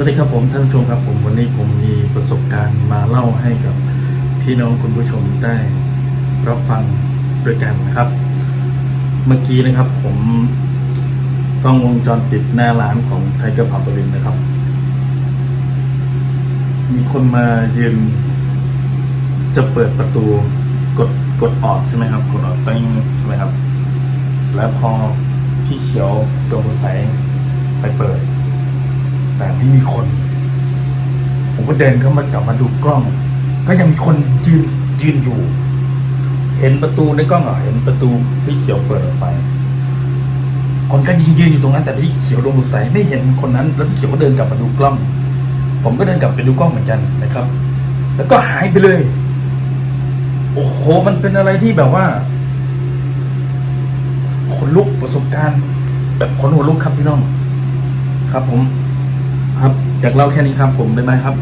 วัสดีครับผมท่านผู้ชมครับผมวันนี้ผมมีประสบการณ์มาเล่าให้กับพี่น้องคุณผู้ชมได้รับฟังด้วยกันนะครับ เมื่อกี้นะครับผมกล้องวงจรปิดหน้าร้านของไทเกอร์พับบรินนะครับ มีคนมายืนจะเปิดประตูกดกดออกใช่ไหมครับ กดออกตั้งใช่ไหมครับ แล้วพอพี่เขียวดวงใสไปเปิด แต่ไม่มีคน ผมก็เดินเข้ามากลับมาดูกล้อง ก็ยังมีคนยืนยืนอยู่ เห็นประตูในกล้องเหรอเห็นประตูพี่เขียวเปิดออกไป คนก็ยืนยืนอยู่ตรงนั้น แต่พี่เขียวดวงใส่ไม่เห็นคนนั้น แล้วพี่เขียวก็เดินกลับมาดูกล้อง ผมก็เดินกลับไปดูกล้องเหมือนกันนะครับ แล้วก็หายไปเลย โอ้โหมันเป็นอะไรที่แบบว่าขนลุกประสบการณ์ แบบขนหัวลุกครับพี่น้อง ครับผม ครับจากเล่าแค่นี้ครับผมบ๊ายบายครับ